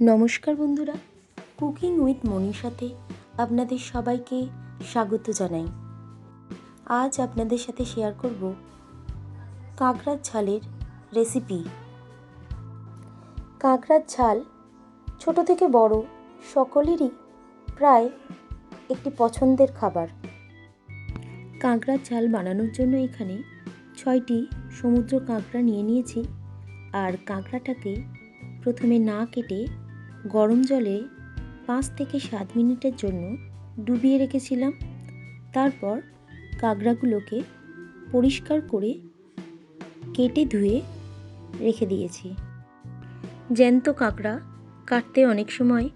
নমস্কার বন্ধুরা। Cooking with মনীষাতে আপনাদের সবাইকে স্বাগত জানাই। আজ আপনাদের সাথে শেয়ার করব কাঁকড়ার ঝালের রেসিপি কাঁকড়ার ঝাল ছোট থেকে বড় সকলেরই প্রায় একটি পছন্দের খাবার। কাঁকড়ার ঝাল বানানোর জন্য এখানে ছয়টি সমুদ্র কাঁকড়া নিয়ে নিয়েছি। আর কাঁকড়াটাকে প্রথমে না কেটে গরম জলে পাঁচ থেকে সাত মিনিটের জন্য ডুবিয়ে রেখেছিলাম। তারপর কাঁকড়াগুলোকে পরিষ্কার করে কেটে ধুয়ে রেখে দিয়েছি। জ্যান্ত কাঁকড়া কাটতে অনেক সময়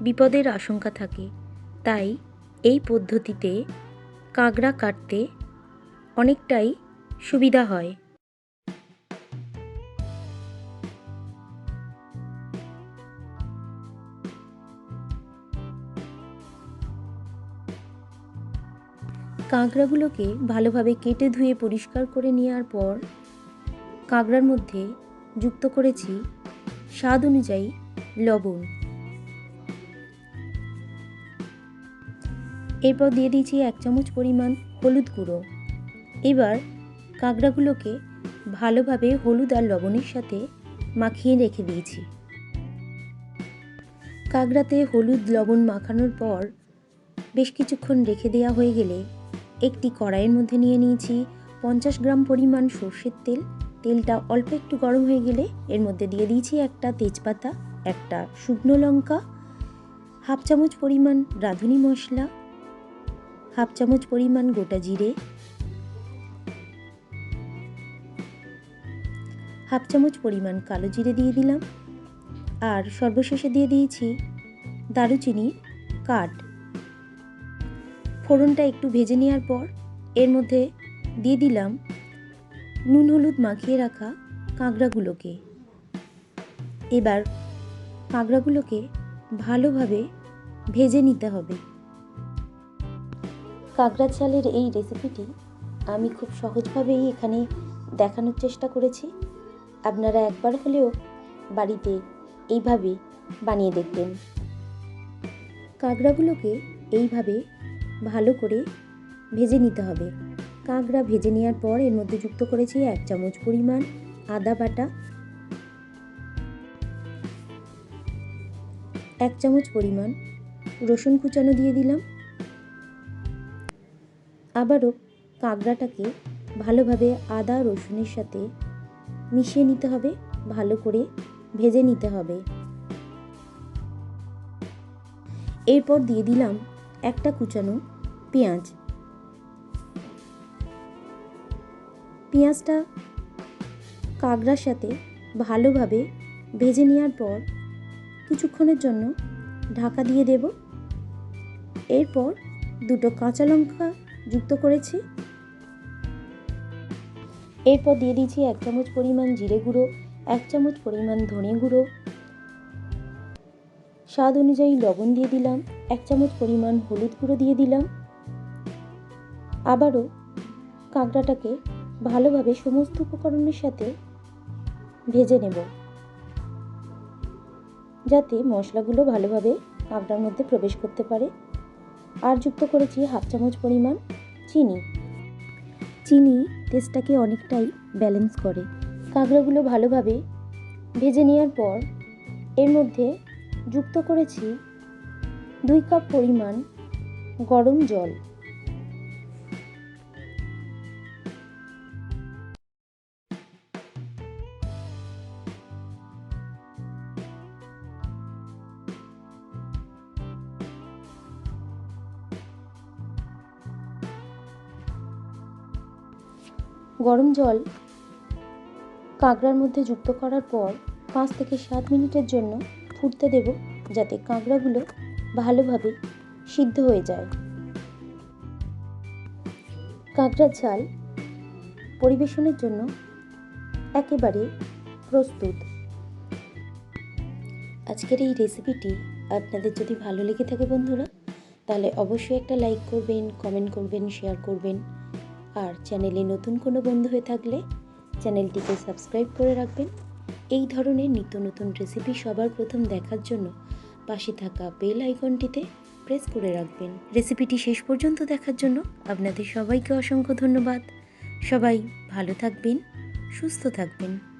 বিপদের আশঙ্কা থাকে, তাই এই পদ্ধতিতে কাঁকড়া কাটতে অনেকটাই সুবিধা হয়। কাঁকড়াগুলোকে ভালোভাবে কেটে ধুয়ে পরিষ্কার করে নেওয়ার পর কাঁকড়ার মধ্যে যুক্ত করেছি স্বাদ অনুযায়ী লবণ। এরপর দিয়ে দিয়েছি এক চামচ পরিমাণ হলুদ গুঁড়ো। এবার কাঁকড়াগুলোকে ভালোভাবে হলুদ আর লবণের সাথে মাখিয়ে রেখে দিয়েছি। কাঁকড়াতে হলুদ লবণ মাখানোর পর বেশ কিছুক্ষণ রেখে দেওয়া হয়ে গেলে একটি কড়াইয়ের মধ্যে নিয়ে নিয়েছি পঞ্চাশ গ্রাম পরিমাণ সর্ষের তেল। তেলটা অল্প একটু গরম হয়ে গেলে এর মধ্যে দিয়ে দিয়েছি একটা তেজপাতা, একটা শুকনো লঙ্কা, হাফ চামচ পরিমাণ রাঁধুনি মশলা, হাফ চামচ পরিমাণ গোটা জিরে, হাফ চামচ পরিমাণ কালো জিরে দিয়ে দিলাম। আর সর্বশেষে দিয়ে দিয়েছি দারুচিনি কাঠ। ফোড়নটা একটু ভেজে নেওয়ার পর এর মধ্যে দিয়ে দিলাম নুন হলুদ মাখিয়ে রাখা কাঁকড়াগুলোকে। এবার কাঁকড়াগুলোকে ভালোভাবে ভেজে নিতে হবে। কাঁকড়া চালের এই রেসিপিটি আমি খুব সহজভাবেই এখানে দেখানোর চেষ্টা করেছি। আপনারা একবার হলেও বাড়িতে এইভাবে বানিয়ে দেখবেন। কাঁকড়াগুলোকে এইভাবে ভালো করে ভেজে নিতে হবে। কাঁকড়া ভেজে নেওয়ার পর এর মধ্যে যুক্ত করেছি এক চামচ পরিমাণ আদা বাটা, এক চামচ পরিমাণ রসুন কুচানো দিয়ে দিলাম। আবারও কাঁকড়াটাকে ভালোভাবে আদা, রসুনের সাথে মিশিয়ে নিতে হবে, ভালো করে ভেজে নিতে হবে। এরপর দিয়ে দিলাম একটা কুচানো পেঁয়াজ। পেঁয়াজটা কাঁকড়ার সাথে ভালোভাবে ভেজে নেওয়ার পর কিছুক্ষণের জন্য ঢাকা দিয়ে দেব। এরপর দুটো কাঁচা লঙ্কা যুক্ত করেছি। এরপর দিয়ে দিয়েছি এক চামচ পরিমাণ জিরে গুঁড়ো, এক চামচ পরিমাণ ধনে গুঁড়ো। স্বাদ অনুযায়ী লবণ দিয়ে দিলাম। এক চামচ পরিমাণ হলুদ গুঁড়ো দিয়ে দিলাম। আবারও কাঁকড়াটাকে ভালোভাবে সমস্ত উপকরণের সাথে ভেজে নেব। যাতে মশলাগুলো ভালোভাবে কাঁকড়ার মধ্যে প্রবেশ করতে পারে। আর যুক্ত করেছি হাফ চামচ পরিমাণ চিনি। চিনি টেস্টটাকে অনেকটাই ব্যালেন্স করে। কাঁকড়াগুলো ভালোভাবে ভেজে নেওয়ার পর এর মধ্যে যুক্ত করেছি দুই কাপ পরিমাণ গরম জল। গরম জল কাঁকড়ার মধ্যে যুক্ত করার পর পাঁচ থেকে সাত মিনিটের জন্য ফুটতে দেব, যাতে কাঁকড়াগুলো ভালোভাবে সিদ্ধ হয়ে যায়। কাঁকড়ার ঝাল পরিবেশনের জন্য একেবারে প্রস্তুত। আজকের এই রেসিপিটি আপনাদের যদি ভালো লেগে থাকে বন্ধুরা, তাহলে অবশ্যই একটা লাইক করবেন কমেন্ট করবেন শেয়ার করবেন। আর চ্যানেলে নতুন কোনো বন্ধু হয়ে থাকলে চ্যানেলটিকে সাবস্ক্রাইব করে রাখবেন। এই ধরনের নিত্য নতুন রেসিপি সবার প্রথম দেখার জন্য পাশে থাকা বেল আইকনটিতে প্রেস করে রাখবেন। রেসিপিটি শেষ পর্যন্ত দেখার জন্য আপনাদের সবাইকে অসংখ্য ধন্যবাদ। সবাই ভালো থাকবেন, সুস্থ থাকবেন।